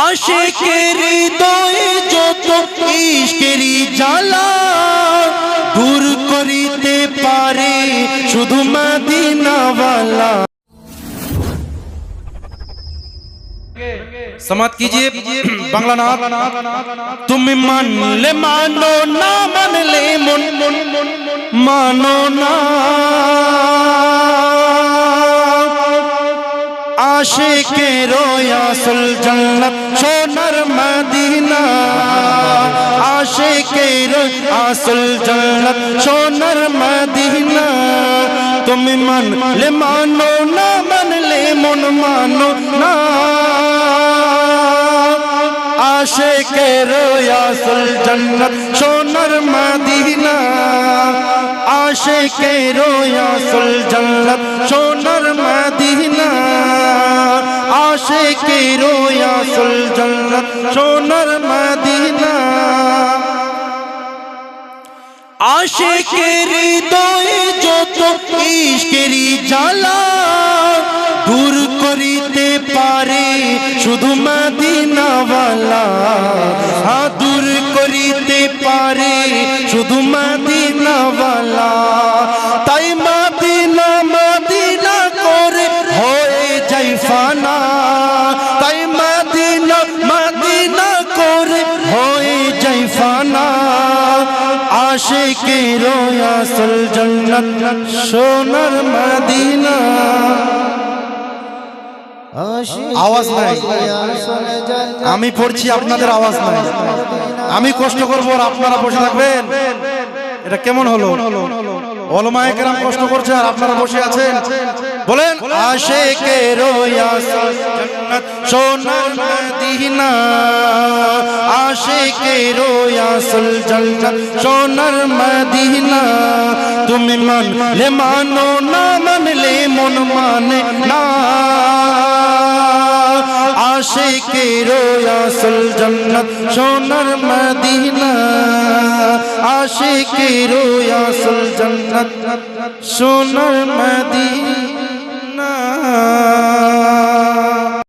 আশেকের হৃদয়ে যত ইশকেরি জ্বালা দূর করিতে পারে শুধু মদিনাওয়ালা समाप्त कीजिए बांग्ला नाथ তুমি মানলে মানো না মানলে মন মন মন মানো না আশিকের আসল জান্নাত, সোনার মদিনা। আশিকের আসল জান্নাত, সোনার মদিনা। তুমি মানলে মানো না, মানলে মন মানো না। আশিকের আসল জান্নাত, সোনার মদিনা। আশিকের আসল জান্নাত, সোনার মদিনা আশিকের আসল জান্নাত? সোনার মদিনা। আশেকের হৃদয়ে যত ইশকেরি জ্বালা, দূর করিতে পারে শুধু মদিনাওয়ালা। হ্যাঁ দূর করিতে পারে শুধু মদিনাওয়ালা। আশিকের আসল জান্নাত সোনার মদিনা। আওয়াজ নাই। আমি পড়ছি আপনাদের আওয়াজ নাই। আমি কষ্ট করব আর আপনারা বসে থাকবেন। এটা কেমন হলো? অলমায় কেরাম কষ্ট করছে আর আপনারা বসে আছেন। বলেন আশেকের আসল জান্নাত সোনার মদিনা। আশেকের আসল জান্নাত সোনার মদিনা। তুমি মানলে মানো না, মানলে মন মানে না। আশিকের আসল জান্নাত সোনার মদিনা। আশিকের আসল জান্নাত সোনার মদিনা।